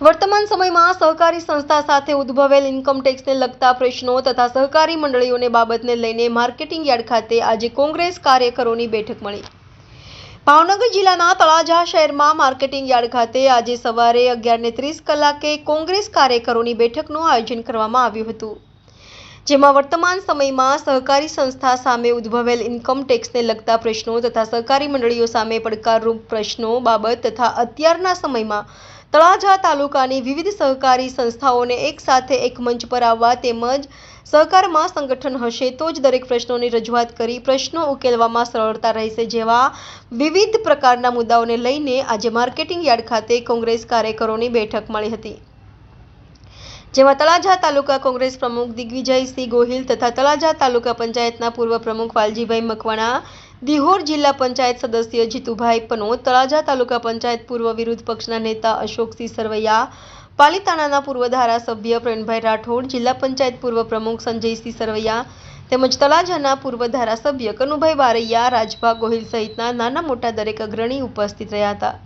વર્તમાન સમયમાં સહકારી સંસ્થા સાથે ઉદ્ભવેલ ઇન્કમટેક્સને લગતા પ્રશ્નો તથા સહકારી મંડળીઓને બાબતને લઈને માર્કેટિંગ યાર્ડ ખાતે આજે કોંગ્રેસ કાર્યકરોની બેઠક મળી. ભાવનગર જિલ્લાના તળાજા શહેરમાં માર્કેટિંગ યાર્ડ ખાતે આજે સવારે અગિયારને ત્રીસ કલાકે કોંગ્રેસ કાર્યકરોની બેઠકનું આયોજન કરવામાં આવ્યું હતું. જેમાં વર્તમાન સમયમાં સહકારી સંસ્થા સામે ઉદ્ભવેલ ઇન્કમ ટેક્સને લગતા પ્રશ્નો તથા સહકારી મંડળીઓ સામે પડકારરૂપ પ્રશ્નો બાબત તથા અત્યારના સમયમાં તળાજા તાલુકાની વિવિધ સહકારી સંસ્થાઓને એક સાથે એક મંચ પર આવવા તેમજ સહકારમાં સંગઠન હશે તો જ દરેક પ્રશ્નોની રજૂઆત કરી પ્રશ્નો ઉકેલવામાં સરળતા રહેશે જેવા વિવિધ પ્રકારના મુદ્દાઓને લઈને આજે માર્કેટિંગ યાર્ડ ખાતે કોંગ્રેસ કાર્યકરોની બેઠક મળી હતી. જેમાં તળાજા તાલુકા કોંગ્રેસ પ્રમુખ દિગ્વિજયસિંહ ગોહિલ તથા તળાજા તાલુકા પંચાયતના પૂર્વ પ્રમુખ વાલજીભાઈ મકવાણા, દિહોર જિલ્લા પંચાયત સદસ્ય જીતુભાઈ પનોત, તળાજા તાલુકા પંચાયત પૂર્વ વિરોધ પક્ષના નેતા અશોકસિંહ સરવૈયા, પાલીતાણાના પૂર્વ ધારાસભ્ય પ્રવીણભાઈ રાઠોડ, જિલ્લા પંચાયત પૂર્વ પ્રમુખ સંજયસિંહ સરવૈયા તેમજ તળાજાના પૂર્વ ધારાસભ્ય કનુભાઈ બારૈયા, રાજભા ગોહિલ સહિતના નાના મોટા દરેક અગ્રણી ઉપસ્થિત રહ્યા હતા.